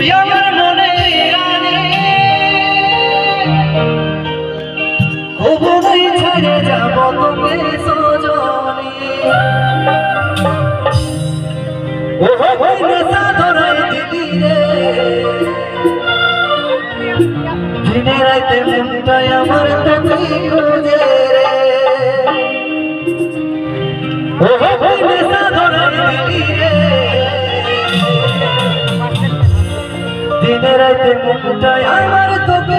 তুই আমার মনে কবুতি ছেড়ে যাব তোকে সজনি দিনে রাতে মনটাই আমার তোকে খুঁজে রে। ও হো হো সাধনার দিদি দিনে রাতে মনটায় আমার তবে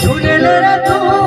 ঝুলে লড়া তুমি